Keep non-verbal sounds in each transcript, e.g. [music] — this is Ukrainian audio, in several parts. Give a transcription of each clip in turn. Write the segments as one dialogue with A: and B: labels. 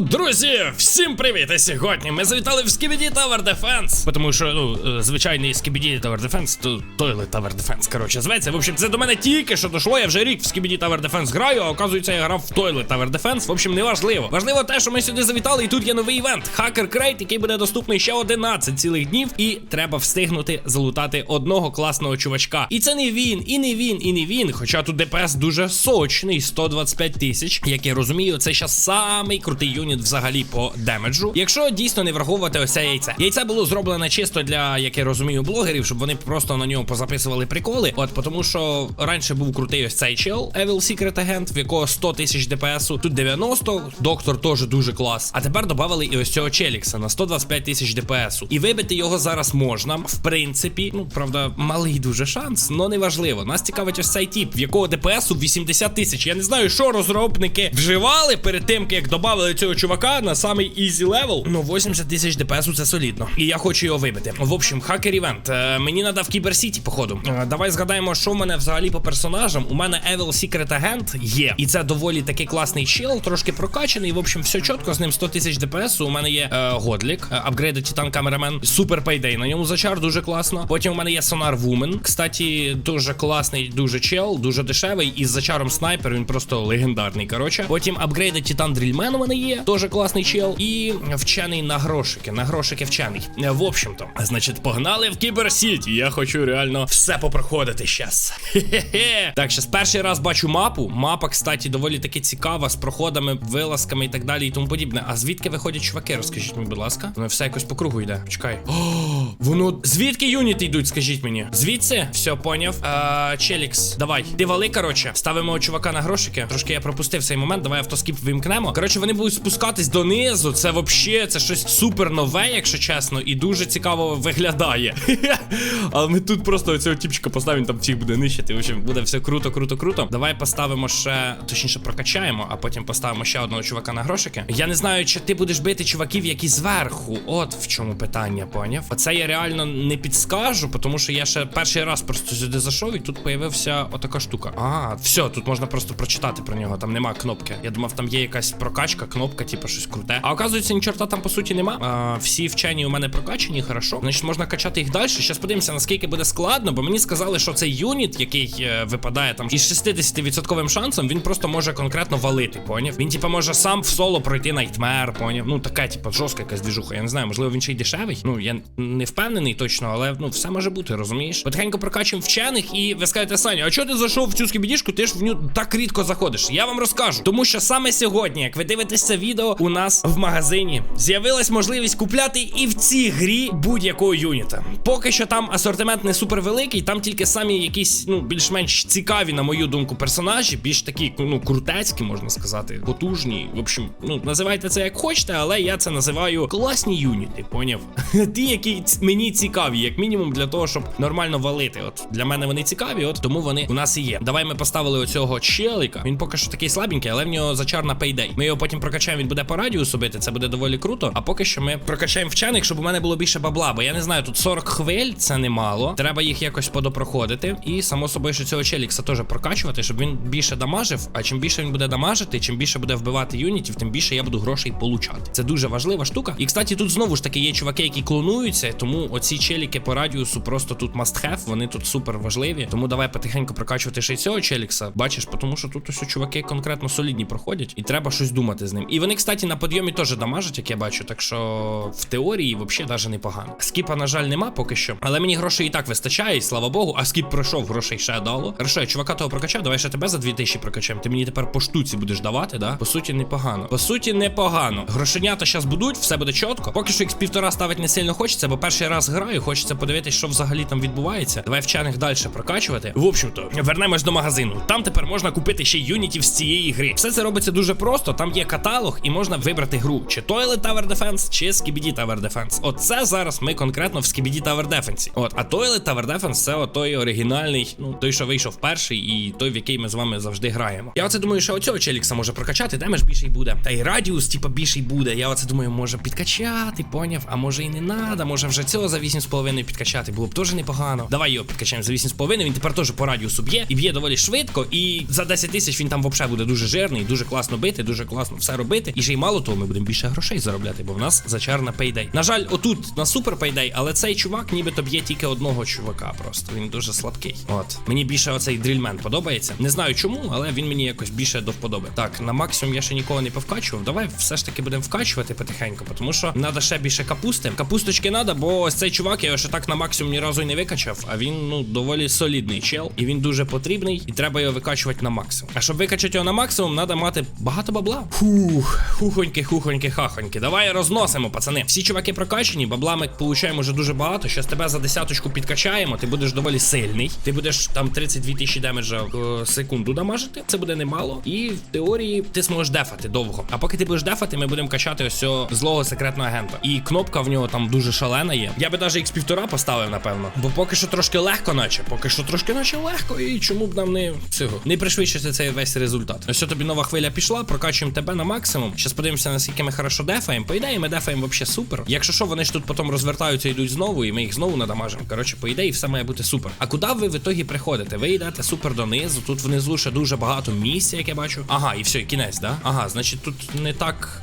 A: Друзі! Всім привіт! І сьогодні ми завітали в Skibidi Tower Defense. Тому що, ну, е, звичайний Skibidi Tower Defense, то Toilet Tower Defense, коротше, зветься. В общем, це до мене тільки що дійшло. Я вже рік в Skibidi Tower Defense граю, а оказується, я грав в Toilet Tower Defense. В общем, не важливо. Важливо те, що ми сюди завітали, і тут є новий івент. Hacker Crate, який буде доступний ще 11 цілих днів. І треба встигнути залутати одного класного чувачка. І це не він, і не він, і не він. Хоча тут ДПС дуже сочний, 125 тисяч. Як я розумію, це ще самий крутий юніт взагалі по демеджу. Якщо дійсно не враховувати ось це яйце. Яйце було зроблене чисто для, як я розумію, блогерів, щоб вони просто на нього позаписували приколи. От тому, що раніше був крутий ось цей чел, Evil Secret Agent, в якого 100 тисяч ДПСу, тут 90, доктор теж дуже клас. А тепер додали і ось цього Челікса на 125 тисяч ДПСу. І вибити його зараз можна, в принципі. Ну, правда, малий дуже шанс, але не важливо. Нас цікавить ось цей тип, в якого ДПСу 80 тисяч. Я не знаю, що розробники вживали перед тим, як додали цього чувака на самий ізі левел. Ну, 80 тисяч ДПСу це солідно. І я хочу його вибити. В общем, хакер івент. Е, мені треба в Кіберсіті, походу. Е, давай згадаємо, що в мене взагалі по персонажам. У мене Evil Secret Agent є. І це доволі такий класний чел, трошки прокачаний. В общем, все чітко, з ним 100 тисяч ДПСу. У мене є е, Годлік, е, апгрейд Титан Камерамен, Супер Пейдей. На ньому зачар дуже класно. Потім у мене є Сонар Вумен. Кстати, дуже класний, дуже чел, дуже дешевий. І з зачаром снайпер він просто легендарний. Коротше, потім апгрейд Титан Дрільмен у мене є. Теж класний чел. І вчений на грошики. На грошики вчений. Е, В общем-то, значить, погнали в Кіберсіті. Я хочу реально все попроходити щас. Хе-хе-хе. Так, щас перший раз бачу мапу. Мапа, кстати, доволі таки цікава з проходами, вилазками і так далі, і тому подібне. А звідки виходять чуваки? Розкажіть мені, будь ласка. Воно все якось по кругу йде. Чекай. О, воно. Звідки юніти йдуть, скажіть мені? Звідси? Все, поняв. А, Челікс, давай. Ти вали, коротше. Ставимо чувака на грошики. Трошки я пропустив цей момент. Давай автоскіп вимкнемо. Коротше, вони будуть спускатись донизу. Це вообще це щось супер нове, якщо чесно, і дуже цікаво виглядає. [laughs] Але ми тут просто оцього тіпчика поставимо, там всіх буде нищити. В общем, буде все круто, круто, круто. Давай поставимо ще, точніше, прокачаємо, а потім поставимо ще одного чувака на грошики. Я не знаю, чи ти будеш бити чуваків, які зверху. От в чому питання, поняв? Оце я реально не підскажу, тому що я ще перший раз просто сюди зайшов, і тут появився отака штука. А, все, тут можна просто прочитати про нього. Там нема кнопки. Я думав, там є якась прокачка, кнопка, типу щось круте. А оказується, ні чорта там по суті нема. А, всі вчені у мене прокачані, хорошо. Значить, можна качати їх далі. Зараз подивимося, наскільки буде складно, бо мені сказали, що цей юніт, який е, випадає там із 60% шансом, він просто може конкретно валити, поняв? Він, типу, може сам в соло пройти найтмер, поняв? Ну, така, типу, жорстка якась двіжуха. Я не знаю, можливо, він ще й дешевий. Ну, я не впевнений точно, але ну все може бути, розумієш? Потихеньку прокачуємо вчених, і ви скажете, Саня, а чого ти зайшов в цю скібідішку? Ти ж в ню так рідко заходиш. Я вам розкажу. Тому що саме сьогодні, як ви дивитесь це відео, у нас в магазині з'явилась можливість купляти і в цій грі будь-якого юніта. Поки що там асортимент не супер великий, там тільки самі якісь, ну, більш-менш цікаві, на мою думку, персонажі, більш такі, ну, крутецькі, можна сказати, потужні. В общем, ну, називайте це як хочете, але я це називаю класні юніти, поняв? [laughs] Ті, які мені цікаві, як мінімум, для того, щоб нормально валити. От для мене вони цікаві, от тому вони у нас і є. Давай ми поставили оцього челика. Він поки що такий слабенький, але в нього зачар на пейдей. Ми його потім прокачаємо, він буде по радіусу бити, це буде доволі круто. А поки що ми прокачаємо вчених, щоб у мене було більше бабла. Бо я не знаю, тут 40 хвиль, це немало. Треба їх якось подопроходити. І само собою, що цього челікса теж прокачувати, щоб він більше дамажив. А чим більше він буде дамажити, чим більше буде вбивати юнітів, тим більше я буду грошей получати. Це дуже важлива штука. І кстати, тут знову ж таки є чуваки, які клонуються, тому оці челіки по радіусу просто тут must have, вони тут супер важливі. Тому давай потихеньку прокачувати ще й цього челікса. Бачиш, тому що тут ось чуваки конкретно солідні проходять, і треба щось думати з ним. І вони, кстати, на підйомі теж дамажать, як я бачу. Так що в теорії взагалі навіть непогано. Скіпа, на жаль, нема поки що. Але мені грошей і так вистачає, і слава Богу. А скіп пройшов, грошей ще дало. Хорошо, я чувака того прокачав, давай ще тебе за 2000 прокачаємо. Ти мені тепер по штуці будеш давати, да? По суті, непогано. По суті, непогано. Грошенята зараз будуть, все буде чітко. Поки що їх півтора ставити не сильно хочеться, бо перший раз граю, хочеться подивитися, що взагалі там відбувається. Давай вчених далі прокачувати. В общем-то, вернемось до магазину. Там тепер можна купити ще юнітів з цієї гри. Все це робиться дуже просто. Там є каталог, і можна вибрати гру: чи Toilet Tower Defense, чи Skibidi Tower Defense. Оце зараз ми конкретно в Skibidi Tower Defense. От, а Toilet Tower Defense це той оригінальний, ну той, що вийшов перший, і той, в який ми з вами завжди граємо. Я оце думаю, що оцього челікса може прокачати, демедж більший буде. Та й радіус, типа, більший буде. Я оце думаю, може підкачати, поняв, а може і не надо, може вже цього за 8,5 підкачати. Було б теж непогано. Давай його підкачаємо за 8,5, він тепер теж по радіусу б'є і б'є доволі швидко. І за 10 тисяч він там взагалі буде дуже жирний, дуже класно бити, дуже класно все робити. Робити. І ще й мало того, ми будемо більше грошей заробляти, бо в нас зачарна пейдей. На жаль, отут на супер пейдей, але цей чувак нібито б'є тільки одного чувака. Просто він дуже слабкий. От мені більше оцей дрільмен подобається. Не знаю чому, але він мені якось більше до вподоби. Так, на максимум я ще нікого не повкачував. Давай все ж таки будемо вкачувати потихеньку, тому що треба ще більше капусти. Капусточки треба, бо ось цей чувак я його ще так на максимум ні разу й не викачав. А він ну доволі солідний чел, і він дуже потрібний, і треба його викачувати на максимум. А щоб викачати його на максимум, треба мати багато бабла. Фух, хухоньки, хухоньки, хахоньки. Давай розносимо, пацани. Всі чуваки прокачані, бабла ми получаємо вже дуже багато. Щас тебе за десяточку підкачаємо. Ти будеш доволі сильний. Ти будеш там 32 тисячі демеджа в секунду дамажити. Це буде немало. І в теорії ти зможеш дефати довго. А поки ти будеш дефати, ми будемо качати ось цього злого секретного агента. І кнопка в нього там дуже шалена є. Я би навіть x півтора поставив, напевно. Бо поки що трошки легко, наче. Поки що трошки наче легко. І чому б нам не цього не пришвидшити цей весь результат. Ось тобі нова хвиля пішла, прокачуємо тебе на максимум. Щас подивимося, наскільки ми хорошо дефаємо. По ідеї, ми дефаємо вообще супер. Якщо що, вони ж тут потім розвертаються йдуть знову, і ми їх знову надамажимо. Коротше, по ідеї, все має бути супер. А куди ви в ітогі приходите? Ви йдете супер донизу. Тут внизу ще дуже багато місця, як я бачу. Ага, і все, і кінець, да? Ага, значить тут не так.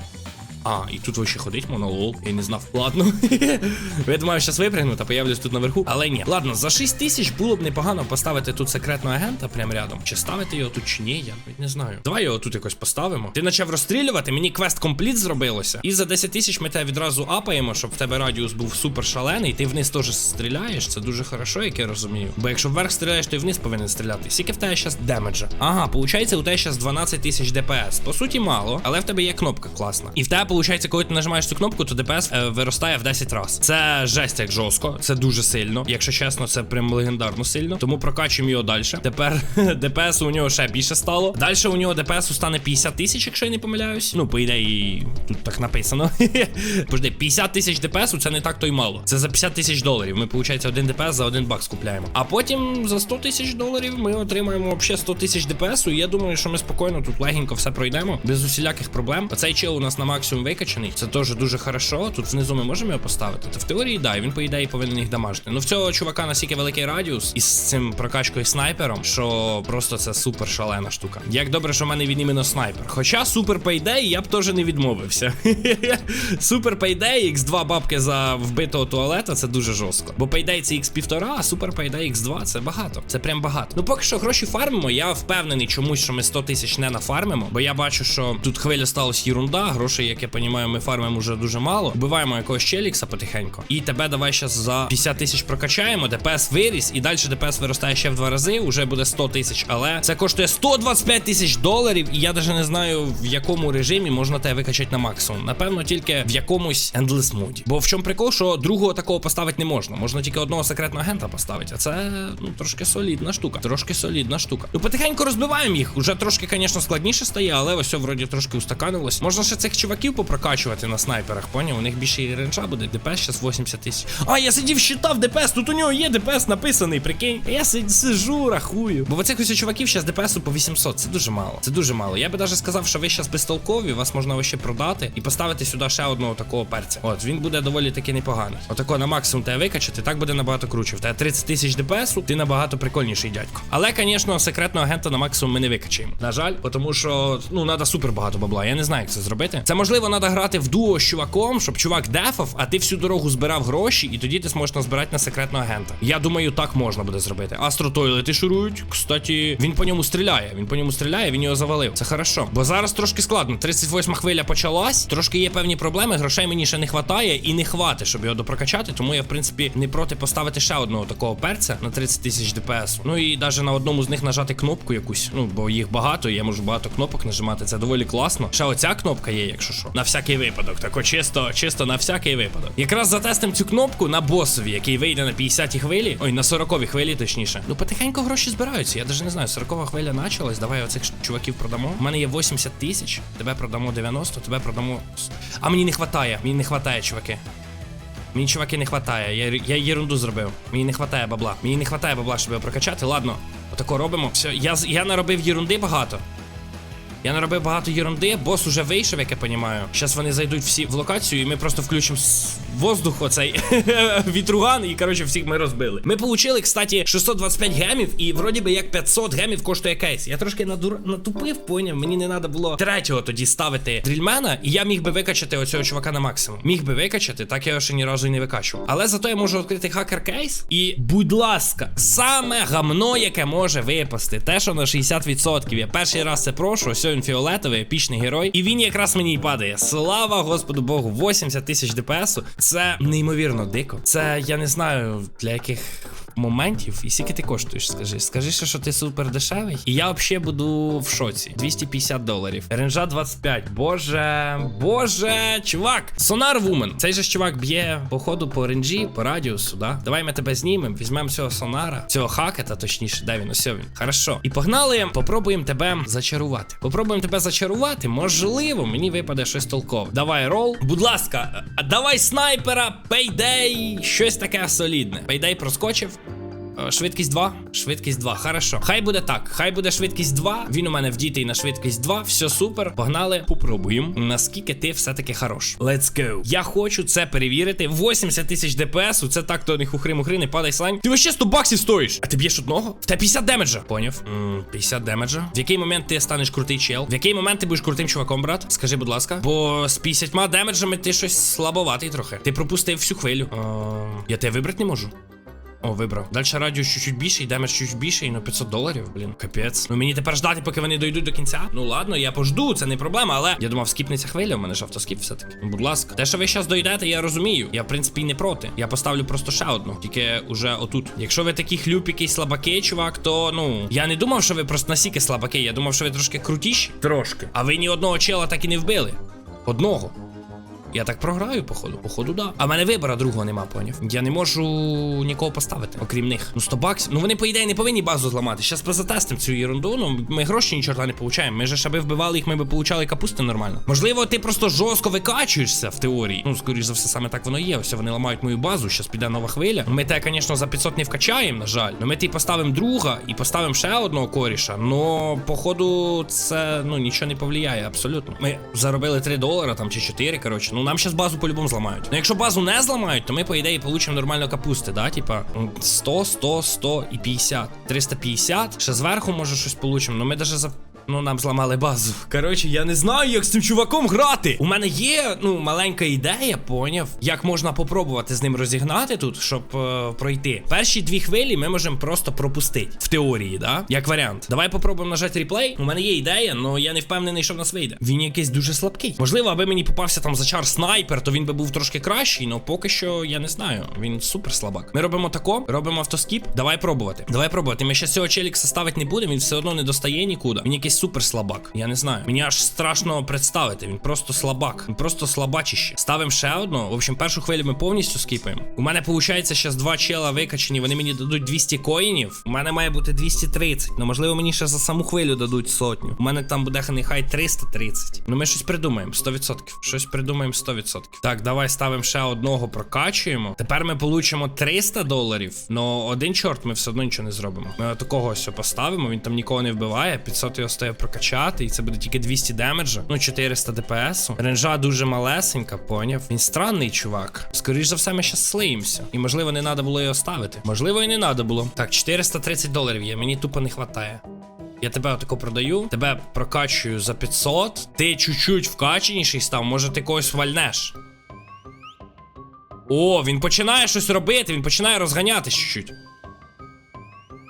A: А, і тут вообще ходить монолол, я не знав. Ладно. [laughs] Я думаю, зараз випрягну та появлюсь тут наверху. Але ні. Ладно, за 6 тисяч було б непогано поставити тут секретного агента прямо рядом. Чи ставити його тут, чи ні, я не знаю. Давай його тут якось поставимо. Ти почав розстрілювати, мені квест компліт зробилося. І за 10 тисяч ми тебе відразу апаємо, щоб в тебе радіус був супер шалений. Ти вниз теж стріляєш. Це дуже хорошо, як я розумію. Бо якщо вверх стріляєш, то і вниз повинен стріляти. Скільки в тебе зараз демеджа? Ага, получається, у тебе зараз 12 тисяч ДПС. По суті, мало, але в тебе є кнопка класна. І в тебе, виходить, коли ти нажимаєш цю кнопку, то ДПС е, виростає в 10 разів. Це жесть як жорстко, це дуже сильно. Якщо чесно, це прям легендарно сильно. Тому прокачуємо його далі. Тепер [laughs] ДПС у нього ще більше стало. Далі у нього ДПС стане 50 тисяч, якщо я не помиляюсь. Ну, по ідеї, тут так написано. [laughs] Пожди, 50 тисяч ДПС це не так то й мало. Це за 50 тисяч доларів. Ми, виходить, один ДПС за один бакс купляємо. А потім за 100 тисяч доларів ми отримаємо взагалі 100 тисяч ДПС. І я думаю, що ми спокійно тут легенько все пройдемо, без усіляких проблем. Оцей чел у нас на максимум викачаний. Це теж дуже хорошо. Тут внизу ми можемо його поставити. Та в теорії, да, він по ідеї повинен їх дамажити. Ну в цього чувака настільки великий радіус із цим прокачкою снайпером, що просто це супер шалена штука. Як добре, що в мене він іменно снайпер. Хоча супер пейдей я б теж не відмовився. [laughs] Супер пейдей, X2 бабки за вбитого туалета це дуже жорстко. Бо пейдей це X1,5, а супер пейдей X2 це багато. Це прям багато. Ну поки що гроші фармимо. Я впевнений чомусь, що ми 100 тисяч не нафармимо. Бо я бачу, що тут хвиля сталася єрунда. Грошей, як я розумію, ми фармимо вже дуже мало. Вбиваємо якогось челікса потихеньку. І тебе давай зараз за 50 тисяч прокачаємо. ДПС виріс, і далі ДПС виростає ще в два рази. Уже буде 100 тисяч. Але це коштує 125 тисяч доларів. І я навіть не знаю, в якому режимі можна тебе викачати на максимум. Напевно, тільки в якомусь endless моді. Бо в чому прикол, що другого такого поставити не можна. Можна тільки одного секретного агента поставити. А це ну трошки солідна штука. Трошки солідна штука. Ну потихеньку розбиваємо їх. Уже трошки, звісно, складніше стає, але ось все вроді трошки устаканилось. Можна ще цих чуваків попрокачувати на снайперах, поняв? У них більше і ренджа буде. ДПС зараз 80 тисяч. А, я сидів, считав ДПС. Тут у нього є ДПС написаний, прикинь. Я сид- сижу, рахую. Бо оцих ось чуваків зараз DPS по 800. Це дуже мало. Це дуже мало. Я би навіть сказав, що ви зараз безтолкові, вас можна ще продати і поставити сюди ще одного такого перця. От він буде доволі таки непоганий. Отако на максимум тебе викачати, так буде набагато круче. В тебе 30 тисяч ДПС, ти набагато прикольніший дядько. Але, звісно, секретного агента на максимум ми не викачаємо. На жаль, тому що ну треба супер багато бабла. Я не знаю, як це зробити. Це можливо треба грати в дуо з чуваком, щоб чувак дефав, а ти всю дорогу збирав гроші, і тоді ти зможеш назбирати на секретного агента. Я думаю, так можна буде зробити. Астро-тойлети шурують. Кстати, він по ньому стріляє. Він по ньому стріляє, він його завалив. Це хорошо. Бо зараз трошки складно. 38 хвиля почалась. Трошки є певні проблеми. Грошей мені ще не хватає і не хватить, щоб його допрокачати. Тому я, в принципі, не проти поставити ще одного такого перця на 30 тисяч ДПС. Ну і навіть на одному з них нажати кнопку якусь. Ну, бо їх багато, я можу багато кнопок нажимати. Це доволі класно. Ще оця кнопка є, якщо що. На всякий випадок. Так, чисто, чисто на всякий випадок. Якраз затестим цю кнопку на босові, який вийде на 50-й хвилі. Ой, на 40-й хвилі, точніше. Ну, потихеньку гроші збираються. Я навіть не знаю, 40 хвиля почалась. Давай оцих чуваків продамо. У мене є 80 тисяч. Тебе продамо 90, тебе продамо. А мені не хватає. Мені не хватає, чуваки. Мені чуваки не хватає. Я, я єрунду зробив. Мені не хватає бабла. Мені не хватає бабла, щоб його прокачати. Ладно, отако робимо. Все, я, я наробив єрунди багато. Я наробив багато єрунди, бос уже вийшов, як я понімаю. Зараз вони зайдуть всі в локацію, і ми просто включимо воздух, оцей [laughs] вітруган, і коротше всіх ми розбили. Ми получили, кстати, 625 гемів, і вроді би як 500 гемів коштує кейс. Я трошки надур... натупив, поняв. Мені не треба було третього тоді ставити дрільмена, і я міг би викачати оцього чувака на максимум. Міг би викачати, так я його ще ні разу і не викачував. Але зато я можу відкрити хакер кейс. І, будь ласка, саме гамно, яке може випасти, те, що на 60%. Я перший раз це прошу, він фіолетовий, епічний герой. І він якраз мені й падає. Слава Господу Богу, 80 тисяч ДПСу. Це неймовірно дико. Це я не знаю для яких. Моментів, і скільки ти коштуєш, скажи. Скажи, що ти супер дешевий. І я взагалі буду в шоці. 250 доларів. Ренжа 25. Боже, боже, чувак. Сонар Вумен. Цей же чувак б'є, походу, по ренджі, по радіусу, да? Давай ми тебе знімемо, візьмемо цього сонара, цього хакета, точніше, де він? Ось він. Хорошо. І погнали, попробуємо тебе зачарувати. Попробуємо тебе зачарувати. Можливо, мені випаде щось толкове. Давай рол. Будь ласка, давай снайпера, пейдей, щось таке солідне. Пейдей проскочив. Е, Швидкість 2, швидкість 2, хорошо. Хай буде так, хай буде швидкість 2. Він у мене вдітий на швидкість 2. Все супер. Погнали, попробуємо. Наскільки ти все-таки хорош. Let's go. Я хочу це перевірити. 80 тисяч ДПСу, це так, то не хухри-мухри, не падай слань. Ти вообще 100 баксів стоїш. А ти б'єш одного? В тебе 50 демеджа. Поняв? М, 50 демеджа. В який момент ти станеш крутий чел? В який момент ти будеш крутим чуваком, брат? Скажи, будь ласка. Бо з 50 демеджами ти щось слабоватий трохи. Ти пропустив всю хвилю. Е, я тебе вибрати не можу. О, вибрав. Далі радіус чуть-чуть більший, демедж чуть більший, ну 500 доларів, блін. Капець. Ну мені тепер ждати, поки вони дойдуть до кінця. Ну ладно, я пожду, це не проблема, але я думав, скіпнеться хвиля, у мене ж автоскіп все-таки. Ну, будь ласка. Те, що ви зараз дойдете, я розумію. Я, в принципі, не проти. Я поставлю просто ще одну, тільки уже отут. Якщо ви такі хлюпіки і слабаки, чувак, то ну. Я не думав, що ви просто насіки слабаки. Я думав, що ви трошки крутіші. Трошки. А ви ні одного чела так і не вбили. Одного. Я так програю, походу. Походу, да. А в мене вибора другого нема, поняв. Я не можу нікого поставити, окрім них. Ну 100 баксів. Ну вони, по ідеї, не повинні базу зламати. Щас позатестимо цю ерунду. Ну ми гроші ні чорта не получаємо. Ми ж аби вбивали їх, ми би получали капусти нормально. Можливо, ти просто жорстко викачуєшся в теорії. Ну, скоріш за все, саме так воно є. Ось вони ламають мою базу. Щас піде нова хвиля. Ми те, звісно, за 500 не вкачаємо, на жаль. Ну ми ти поставимо друга і поставимо ще одного коріша. Но, походу, це ну нічого не повлияє, абсолютно. Ми заробили 3 долара там чи 4, коротше. Ну нам щас базу по-любому зламають. Ну якщо базу не зламають, то ми, по ідеї, получимо нормально капусти, да? Типа м, 100, 100, 100 і 50. 350. Ще зверху, може, щось получимо. Ну ми даже за. Ну, нам зламали базу. Коротше, я не знаю, як з цим чуваком грати. У мене є, ну, маленька ідея, поняв, як можна попробувати з ним розігнати тут, щоб е, пройти. Перші дві хвилі ми можемо просто пропустити. В теорії, да? Як варіант. Давай попробуємо нажати реплей. У мене є ідея, але я не впевнений, що в нас вийде. Він якийсь дуже слабкий. Можливо, аби мені попався там зачар снайпер, то він би був трошки кращий, але поки що я не знаю. Він супер слабак. Ми робимо тако, робимо автоскіп. Давай пробувати. Давай пробувати. Ми ще цього челікса ставити не будемо, він все одно не достає нікуди. Він якийсь супер слабак. Я не знаю. Мені аж страшно представити. Він просто слабак. Він просто слабачище. Ставимо ще одну. В общем, першу хвилю ми повністю скіпаємо. У мене виходить зараз два чела викачені. Вони мені дадуть 200 коїнів. У мене має бути 230. Ну можливо, мені ще за саму хвилю дадуть сотню. У мене там буде нехай 330. Ну ми щось придумаємо. 100%. Щось придумаємо 100%. Так, давай ставимо ще одного, прокачуємо. Тепер ми получимо 300 доларів. Но один чорт ми все одно нічого не зробимо. Ми такого ось поставимо. Він там нікого не вбиває. 500 його стає прокачати. І це буде тільки 200 демеджа. Ну 400 ДПСу. Ренжа дуже малесенька, поняв. Він странний чувак. Скоріш за все, ми щас слиємося. І можливо, не треба було його ставити. Можливо, і не треба було. Так, 430 доларів є. Мені тупо не вистачає. Я тебе отако продаю, тебе прокачую за 500. Ти чуть-чуть вкаченіший став, може ти когось вальнеш. О, він починає щось робити, він починає розганятись чуть-чуть.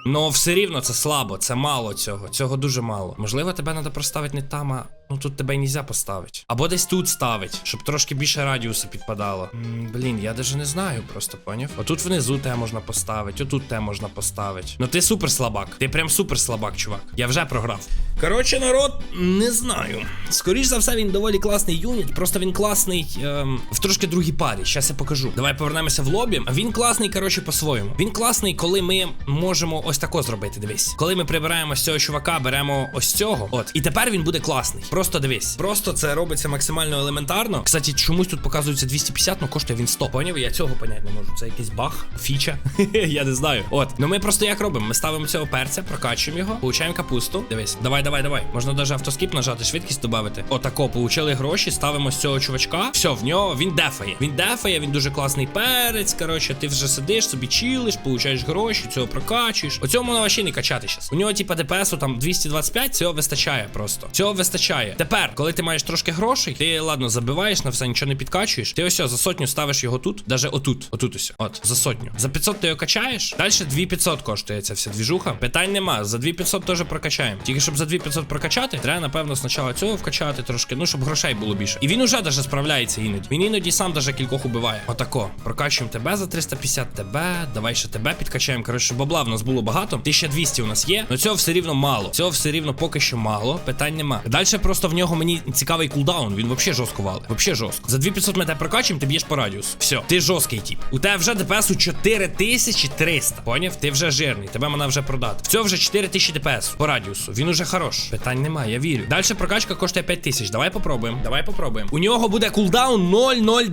A: Ну, все рівно це слабо, це мало цього. Цього дуже мало. Можливо, тебе треба проставити не там, а ну тут тебе нельзя поставити. Або десь тут ставить, щоб трошки більше радіусу підпадало. М, блін, я даже не знаю, просто поняв. Отут внизу те можна поставити, отут те можна поставити. Ну ти супер слабак. Ти прям супер слабак, чувак. Я вже програв. Коротше, народ, не знаю. Скоріш за все, він доволі класний юніт. Просто він класний ем, в трошки другій парі. Щас я покажу. Давай повернемося в лобі. Він класний, коротше, по-своєму. Він класний, коли ми можемо ось тако зробити. Дивись. Коли ми прибираємо з цього чувака, беремо ось цього. От. І тепер він буде класний. Просто дивись. Просто це робиться максимально елементарно. Кстати, чомусь тут показується 250, ну коштує він 100. Поняв? Я цього поняти не можу. Це якийсь баг, фіча. [laughs] Я не знаю. От. Ну ми просто як робимо? Ми ставимо цього перця, прокачуємо його, получаємо капусту. Дивись, давай, давай, давай. Можна навіть автоскіп нажати, швидкість додати. Отако, получили гроші, ставимо з цього чувачка. Все, в нього він дефає. Він дефає, він дуже класний перець. Коротше, ти вже сидиш, собі чилиш, получаєш гроші, цього прокачуєш. У цьому воно ще не качати щас. У нього, типа, ДПСу там 225, цього вистачає просто. Цього вистачає. Тепер, коли ти маєш трошки грошей, ти ладно забиваєш на все, нічого не підкачуєш. Ти ось за сотню ставиш його тут, даже отут. Отут ось. От, за сотню. За 500 ти його качаєш. Далі 2500 коштує ця вся двіжуха. Питань нема. За 2500 теж прокачаємо. Тільки щоб за 2500 прокачати, треба, напевно, спочатку цього вкачати трошки, ну щоб грошей було більше. І він уже даже справляється іноді. Він іноді сам даже кількох убиває. Отако. Прокачуємо тебе за 350 тебе. Давай ще тебе підкачаємо. Коротше, бабла в нас було багато. 1200 у нас є. Но цього все рівно мало. Цього все рівно поки що мало. Питань нема. Далі просто в нього мені цікавий кулдаун. Він вообще жорстко валить. Вообще жорстко. За 2500 ми тебе прокачуємо, ти б'єш по радіусу. Все, ти жорсткий тип. У тебе вже ДПСу 4300. Поняв? Ти вже жирний. Тебе можна вже продати. В цього вже 4000 ДПС по радіусу. Він уже хорош. Питань немає, я вірю. Далі прокачка коштує 5000. Давай попробуємо. Давай попробуємо. У нього буде кулдаун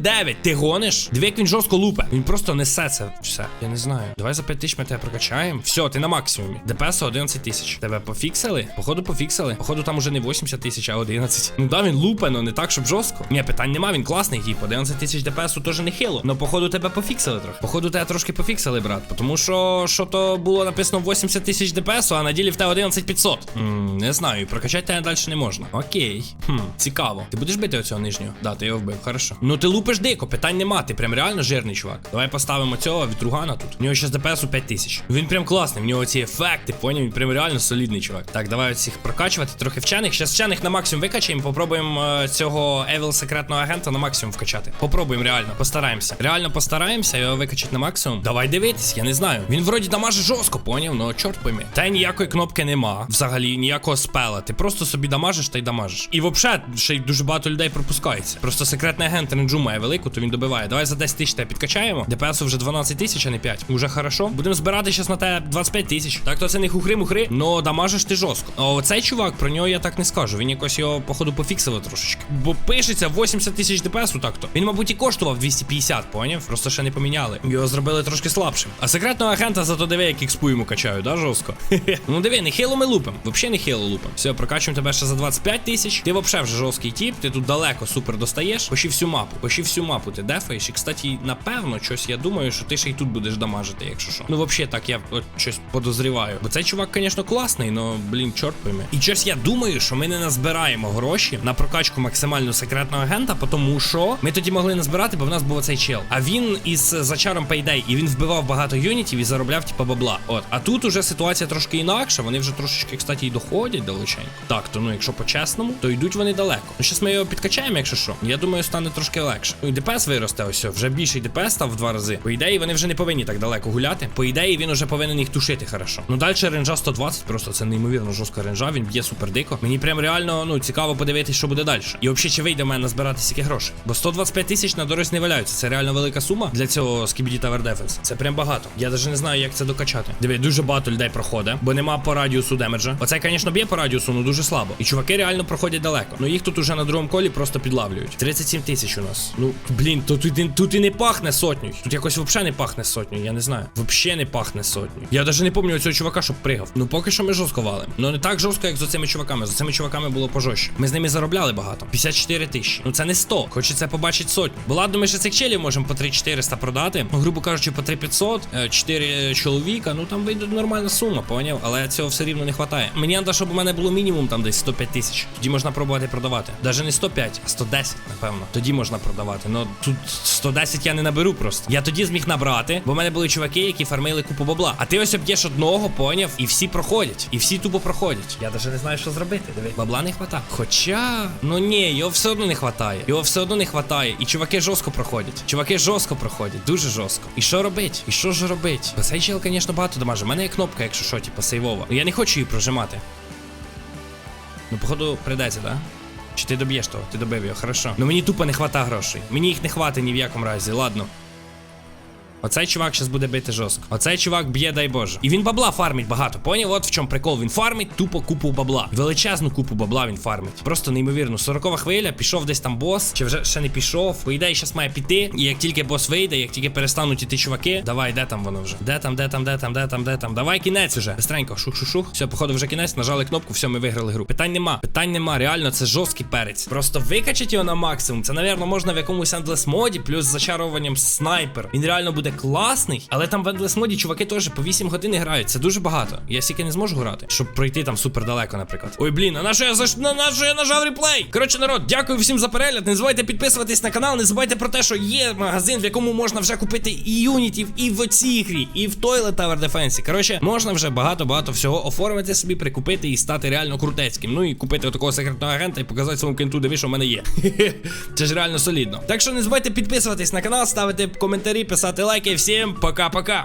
A: 009. Ти гониш? Диви, як він жорстко лупе. Він просто несе це. Все. Я не знаю. Давай за 5000 ми тебе прокачаємо. Все, ти на максимумі. ДПС 11 тисяч. Тебе пофіксили? Походу, пофіксили. Походу, там уже не 80 тисяч, а 11. Ну да, він лупе, но не так, щоб жорстко. Ні, питань нема, він класний, тип. 11 тисяч DPS теж не хило. Но походу тебе пофіксили трохи. Походу, тебе трошки пофіксили, брат. Тому що що то було написано 80 тисяч ДПС, а на ділі в тебе 11 500. М, не знаю, прокачати тебе далі не можна. Окей. Хм, цікаво. Ти будеш бити оцього нижнього? Да, ти його вбив, хорошо. Ну ти лупиш дико, питань нема. Ти прям реально жирний чувак. Давай поставимо цього вітругана тут. У нього ще з ДПС 5 тисяч. Він прям класний, в нього ці ефекти, поняв? Він прям реально солідний чувак. Так, давай цих прокачувати, трохи вчених. Щас вчених на максимум викачаємо, попробуємо е, цього Евіл секретного агента на максимум вкачати. Попробуємо реально, постараємося. Реально постараємося його викачати на максимум. Давай дивитись, я не знаю. Він вроді дамаже жорстко, поняв? Ну чорт пойми. Та ніякої кнопки нема. Взагалі ніякого спела. Ти просто собі дамажиш та й дамажиш. І взагалі, ще й дуже багато людей пропускається. Просто секретний агент ренджу має велику, то він добиває. Давай за 10 тисяч тебе підкачаємо. ДПС вже 12 тисяч, а не 5. Уже хорошо. Будемо збирати зараз на те 25 тисяч. Так то це не хухри-мухри, но дамажиш ти жорстко. А оцей чувак, про нього я так не скажу. Він якось його, походу, пофіксили трошечки. Бо пишеться 80 тисяч ДПС так-то. Він, мабуть, і коштував 250, поняв? Просто ще не поміняли. Його зробили трошки слабшим. А секретного агента зато диви, як експу йому качаю, да, жорстко? [laughs] ну диви, не хило ми лупим. Вообще не хило лупим. Все, прокачуємо тебе ще за 25 тисяч. Ти вообще вже жорсткий тип, ти тут далеко супер достаєш. Почти всю мапу. Почти всю мапу ти дефаєш. І, кстати, напевно, щось я думаю, що ти ще й тут будеш дамажити, якщо що. Ну, вообще так, я от щось подозріваю. Бо цей чувак, звісно, класний, но, блін, чорт пойми. І щось я думаю, що ми не назбираємо гроші на прокачку максимально секретного агента, тому що ми тоді могли назбирати, бо в нас був цей чел. А він із зачаром Payday, і він вбивав багато юнітів і заробляв, типа, бабла. От. А тут уже ситуація трошки інакша. Вони вже трошечки, кстати, і доходять далеченько. Так, то ну, якщо по-чесному, то йдуть вони далеко. Ну, зараз ми його підкачаємо, якщо що. Я думаю, стане трошки легше. Ну і ДПС виросте ось. Вже більший ДПС став в два рази. По ідеї, вони вже не повинні так далеко гуляти. По ідеї, він уже повинен їх тушити хорошо. Ну далі ренжа 120, просто це неймовірно жорстка ренжа. Він б'є супер дико. Мені прям реально ну цікаво подивитися, що буде далі. І взагалі, чи вийде в мене назбирати стільки грошей. Бо 125 тисяч на дорозі не валяються. Це реально велика сума для цього Skibidi Tower Defense. Це прям багато. Я навіть не знаю, як це докачати. Диви, дуже багато людей проходить, бо нема по радіусу демеджа. Оцей, звісно, б'є по радіусу, ну дуже слабо. І чуваки реально проходять далеко. Ну їх тут уже на другому колі просто підлавлюють. 37 тисяч у нас. Ну блін, то тут, і- тут і не пахне сотню. Тут якось взагалі не пахне сотню. Я не знаю. Взагалі не пахне сотню. Я навіть не пам'ятаю цього чувака, щоб пригав. Ну поки що ми жорстко валим. Ну не так жорстко, як з оцими чуваками. З цими чуваками було пожорстче. Ми з ними заробляли багато. 54 тисячі. Ну це не 100. Хочеться побачити сотню. Бо ладно, ми ще цих челів можемо по 3400 продати. Ну, грубо кажучи, по 3500, 4 чоловіка. Ну там вийде нормальна сума, поняв? Але цього все рівно не вистачає. Мені треба, щоб у мене було мінімум там десь 105 тисяч. Тоді можна пробувати продавати. Даже не 105, а 110, напевно. Тоді можна продавати. Ну тут 110 я не наберу просто. Я тоді зміг набрати, бо в мене були чуваки, які фармили купу бабла. А ти ось об'єш одного, поняв, і всі проходять. І всі тупо проходять. Я навіть не знаю, що зробити. Диви. Бабла не хватає. Хоча, ну ні, його все одно не хватає. Його все одно не хватає. І чуваки жорстко проходять. Чуваки жорстко проходять, дуже жорстко. І що робить? І що ж робить? Бо цей чел, звісно, багато дамаже. У мене є кнопка, якщо що, типу, сейвова. Я не хочу її прожимати. Ну, походу, прийдеться, да? Чи ти доб'єш того? Ти добив його, хорошо. Ну мені тупо не хвата грошей. Мені їх не хватить ні в якому разі, ладно. Оцей чувак зараз буде бити жорстко. Оцей чувак б'є, дай Боже. І він бабла фармить багато. Поняв? От в чому прикол. Він фармить тупо купу бабла. Величезну купу бабла він фармить. Просто неймовірно. Сорокова хвиля, пішов десь там бос, чи вже ще не пішов. По ідеї, зараз має піти. І як тільки бос вийде, як тільки перестануть іти чуваки, давай, де там воно вже? Де там, де там, де там, де там, де там? Давай кінець уже. Бистренько, шух-шух-шух. Все, походу, вже кінець, нажали кнопку, все, ми виграли гру. Питань нема. Питань нема. Реально, це жорсткий перець. Просто викачать його на максимум. Це, напевно, можна в якомусь ендлес моді, плюс зачаруванням снайпер. Він реально буде класний, але там в ендлес моді чуваки теж по 8 годин грають. Це дуже багато. Я стільки не зможу грати, щоб пройти там супер далеко, наприклад. Ой, блін, а на що я заш... на, на що я нажав реплей? Коротше, народ, дякую всім за перегляд. Не забувайте підписуватись на канал. Не забувайте про те, що є магазин, в якому можна вже купити і юнітів, і в цій грі, і в Toilet Tower Defense. Коротше, можна вже багато-багато всього оформити собі, прикупити і стати реально крутецьким. Ну і купити такого секретного агента і показати своєму кенту, диви, що в мене є. [laughs] Це ж реально солідно. Так що не забувайте підписуватись на канал, ставити коментарі, писати лайки. Всем пока-пока.